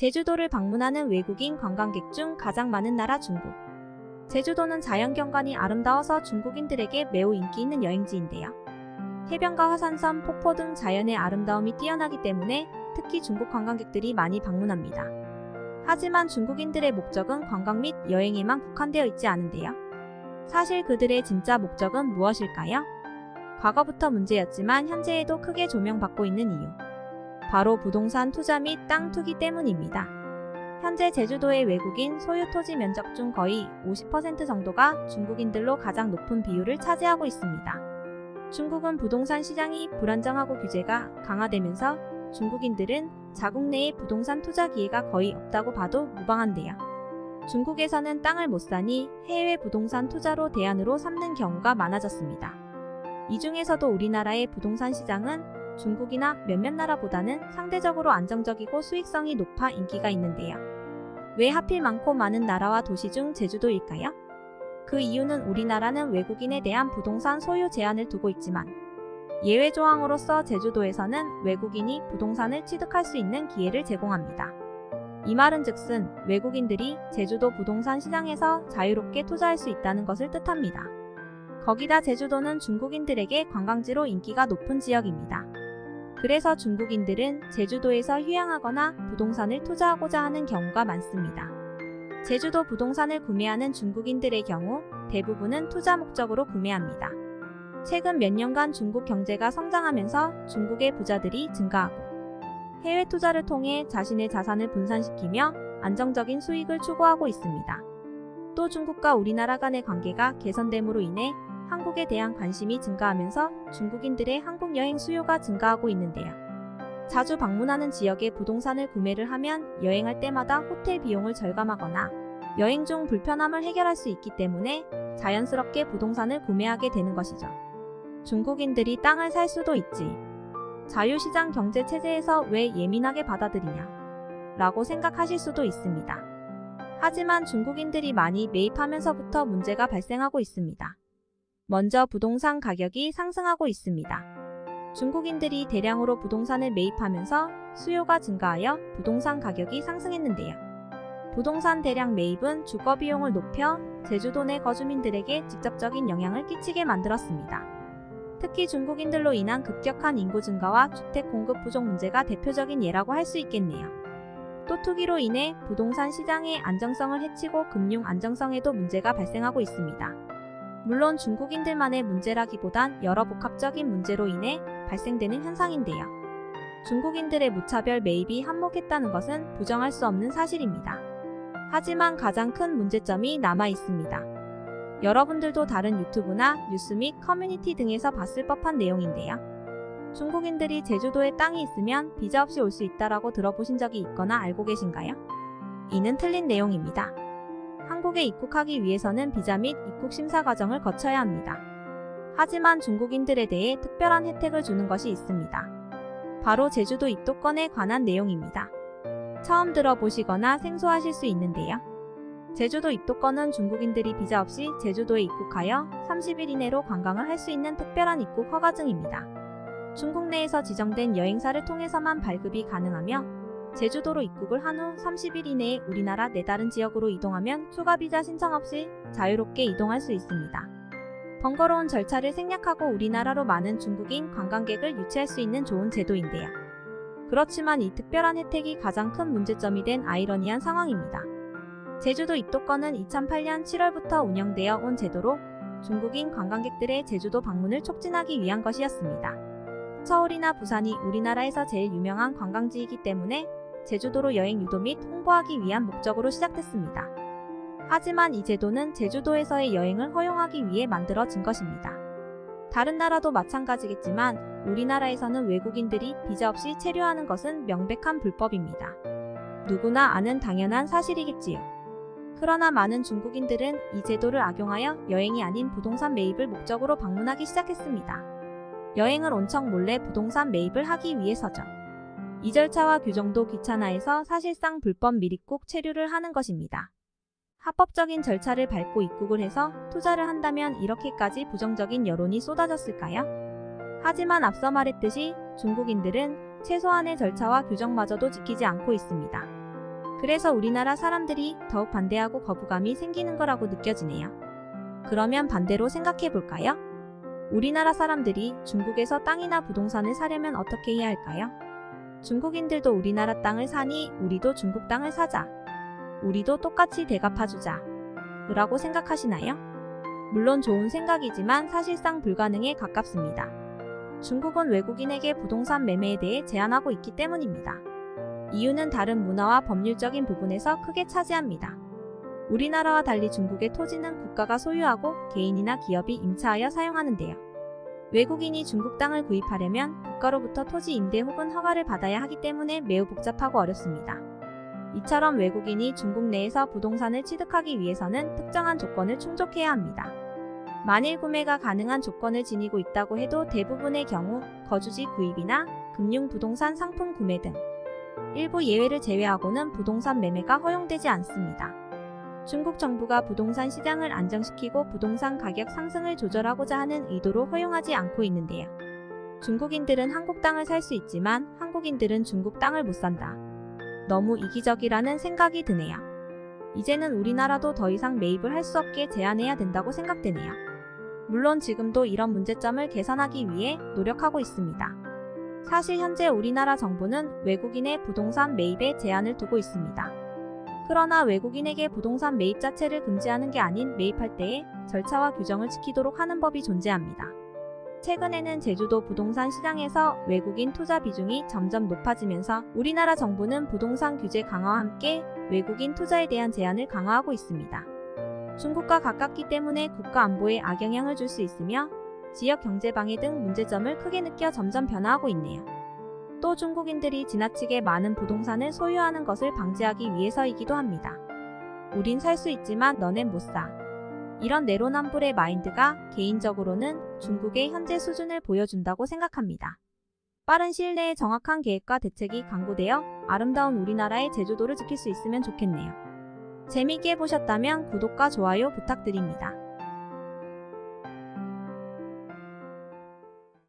제주도를 방문하는 외국인 관광객 중 가장 많은 나라 중국. 제주도는 자연경관이 아름다워서 중국인들에게 매우 인기 있는 여행지인데요. 해변과 화산섬, 폭포 등 자연의 아름다움이 뛰어나기 때문에 특히 중국 관광객들이 많이 방문합니다. 하지만 중국인들의 목적은 관광 및 여행에만 국한되어 있지 않은데요. 사실 그들의 진짜 목적은 무엇일까요? 과거부터 문제였지만 현재에도 크게 조명받고 있는 이유. 바로 부동산 투자 및 땅 투기 때문입니다. 현재 제주도의 외국인 소유 토지 면적 중 거의 50% 정도가 중국인들로 가장 높은 비율을 차지하고 있습니다. 중국은 부동산 시장이 불안정하고 규제가 강화되면서 중국인들은 자국 내의 부동산 투자 기회가 거의 없다고 봐도 무방한데요. 중국에서는 땅을 못 사니 해외 부동산 투자로 대안으로 삼는 경우가 많아졌습니다. 이 중에서도 우리나라의 부동산 시장은 중국이나 몇몇 나라보다는 상대적으로 안정적이고 수익성이 높아 인기가 있는데요. 왜 하필 많고 많은 나라와 도시 중 제주도일까요? 그 이유는 우리나라는 외국인에 대한 부동산 소유 제한을 두고 있지만 예외 조항으로서 제주도에서는 외국인이 부동산을 취득할 수 있는 기회를 제공합니다. 이 말은 즉슨 외국인들이 제주도 부동산 시장에서 자유롭게 투자할 수 있다는 것을 뜻합니다. 거기다 제주도는 중국인들에게 관광지로 인기가 높은 지역입니다. 그래서 중국인들은 제주도에서 휴양하거나 부동산을 투자하고자 하는 경우가 많습니다. 제주도 부동산을 구매하는 중국인들의 경우 대부분은 투자 목적으로 구매합니다. 최근 몇 년간 중국 경제가 성장하면서 중국의 부자들이 증가하고 해외 투자를 통해 자신의 자산을 분산시키며 안정적인 수익을 추구하고 있습니다. 또 중국과 우리나라 간의 관계가 개선됨으로 인해 한국에 대한 관심이 증가하면서 중국인들의 한국 여행 수요가 증가하고 있는데요. 자주 방문하는 지역의 부동산을 구매를 하면 여행할 때마다 호텔 비용을 절감하거나 여행 중 불편함을 해결할 수 있기 때문에 자연스럽게 부동산을 구매하게 되는 것이죠. 중국인들이 땅을 살 수도 있지. 자유시장 경제 체제에서 왜 예민하게 받아들이냐? 라고 생각하실 수도 있습니다. 하지만 중국인들이 많이 매입하면서부터 문제가 발생하고 있습니다. 먼저 부동산 가격이 상승하고 있습니다. 중국인들이 대량으로 부동산을 매입하면서 수요가 증가하여 부동산 가격이 상승했는데요. 부동산 대량 매입은 주거 비용을 높여 제주도 내 거주민들에게 직접적인 영향을 끼치게 만들었습니다. 특히 중국인들로 인한 급격한 인구 증가와 주택 공급 부족 문제가 대표적인 예라고 할 수 있겠네요. 또 투기로 인해 부동산 시장의 안정성을 해치고 금융 안정성에도 문제가 발생하고 있습니다. 물론 중국인들만의 문제라기보단 여러 복합적인 문제로 인해 발생되는 현상인데요. 중국인들의 무차별 매입이 한몫했다는 것은 부정할 수 없는 사실입니다. 하지만 가장 큰 문제점이 남아 있습니다. 여러분들도 다른 유튜브나 뉴스 및 커뮤니티 등에서 봤을 법한 내용인데요. 중국인들이 제주도에 땅이 있으면 비자 없이 올 수 있다라고 들어보신 적이 있거나 알고 계신가요? 이는 틀린 내용입니다. 한국에 입국하기 위해서는 비자 및 입국 심사 과정을 거쳐야 합니다. 하지만 중국인들에 대해 특별한 혜택을 주는 것이 있습니다. 바로 제주도 입도권에 관한 내용입니다. 처음 들어보시거나 생소하실 수 있는데요. 제주도 입도권은 중국인들이 비자 없이 제주도에 입국하여 30일 이내로 관광을 할 수 있는 특별한 입국 허가증입니다. 중국 내에서 지정된 여행사를 통해서만 발급이 가능하며 제주도로 입국을 한 후 30일 이내에 우리나라 내 다른 지역으로 이동하면 추가 비자 신청 없이 자유롭게 이동할 수 있습니다. 번거로운 절차를 생략하고 우리나라로 많은 중국인 관광객을 유치할 수 있는 좋은 제도인데요. 그렇지만 이 특별한 혜택이 가장 큰 문제점이 된 아이러니한 상황입니다. 제주도 입도권은 2008년 7월부터 운영되어 온 제도로 중국인 관광객들의 제주도 방문을 촉진하기 위한 것이었습니다. 서울이나 부산이 우리나라에서 제일 유명한 관광지이기 때문에 제주도로 여행 유도 및 홍보하기 위한 목적으로 시작됐습니다. 하지만 이 제도는 제주도에서의 여행을 허용하기 위해 만들어진 것입니다. 다른 나라도 마찬가지겠지만 우리나라에서는 외국인들이 비자 없이 체류하는 것은 명백한 불법입니다. 누구나 아는 당연한 사실이겠지요. 그러나 많은 중국인들은 이 제도를 악용하여 여행이 아닌 부동산 매입을 목적으로 방문하기 시작했습니다. 여행을 온청 몰래 부동산 매입을 하기 위해서죠. 이 절차와 규정도 귀찮아해서 사실상 불법 미입국 체류를 하는 것입니다. 합법적인 절차를 밟고 입국을 해서 투자를 한다면 이렇게까지 부정적인 여론이 쏟아졌을까요? 하지만 앞서 말했듯이 중국인들은 최소한의 절차와 규정마저도 지키지 않고 있습니다. 그래서 우리나라 사람들이 더욱 반대하고 거부감이 생기는 거라고 느껴지네요. 그러면 반대로 생각해 볼까요? 우리나라 사람들이 중국에서 땅이나 부동산을 사려면 어떻게 해야 할까요? 중국인들도 우리나라 땅을 사니 우리도 중국 땅을 사자. 우리도 똑같이 대갚아주자. 라고 생각하시나요? 물론 좋은 생각이지만 사실상 불가능에 가깝습니다. 중국은 외국인에게 부동산 매매에 대해 제한하고 있기 때문입니다. 이유는 다른 문화와 법률적인 부분에서 크게 차지합니다. 우리나라와 달리 중국의 토지는 국가가 소유하고 개인이나 기업이 임차하여 사용하는데요. 외국인이 중국 땅을 구입하려면 국가로부터 토지 임대 혹은 허가를 받아야 하기 때문에 매우 복잡하고 어렵습니다. 이처럼 외국인이 중국 내에서 부동산을 취득하기 위해서는 특정한 조건을 충족해야 합니다. 만일 구매가 가능한 조건을 지니고 있다고 해도 대부분의 경우 거주지 구입이나 금융 부동산 상품 구매 등 일부 예외를 제외하고는 부동산 매매가 허용되지 않습니다. 중국 정부가 부동산 시장을 안정시키고 부동산 가격 상승을 조절하고자 하는 의도로 허용하지 않고 있는데요. 중국인들은 한국 땅을 살 수 있지만 한국인들은 중국 땅을 못 산다. 너무 이기적이라는 생각이 드네요. 이제는 우리나라도 더 이상 매입을 할 수 없게 제한해야 된다고 생각되네요. 물론 지금도 이런 문제점을 개선하기 위해 노력하고 있습니다. 사실 현재 우리나라 정부는 외국인의 부동산 매입에 제한을 두고 있습니다. 그러나 외국인에게 부동산 매입 자체를 금지하는 게 아닌 매입할 때에 절차와 규정을 지키도록 하는 법이 존재합니다. 최근에는 제주도 부동산 시장에서 외국인 투자 비중이 점점 높아지면서 우리나라 정부는 부동산 규제 강화와 함께 외국인 투자에 대한 제한을 강화하고 있습니다. 중국과 가깝기 때문에 국가 안보에 악영향을 줄 수 있으며 지역 경제 방해 등 문제점을 크게 느껴 점점 변화하고 있네요. 또 중국인들이 지나치게 많은 부동산을 소유하는 것을 방지하기 위해서이기도 합니다. 우린 살 수 있지만 너넨 못 사. 이런 내로남불의 마인드가 개인적으로는 중국의 현재 수준을 보여준다고 생각합니다. 빠른 시일 내에 정확한 계획과 대책이 강구되어 아름다운 우리나라의 제주도를 지킬 수 있으면 좋겠네요. 재미있게 보셨다면 구독과 좋아요 부탁드립니다.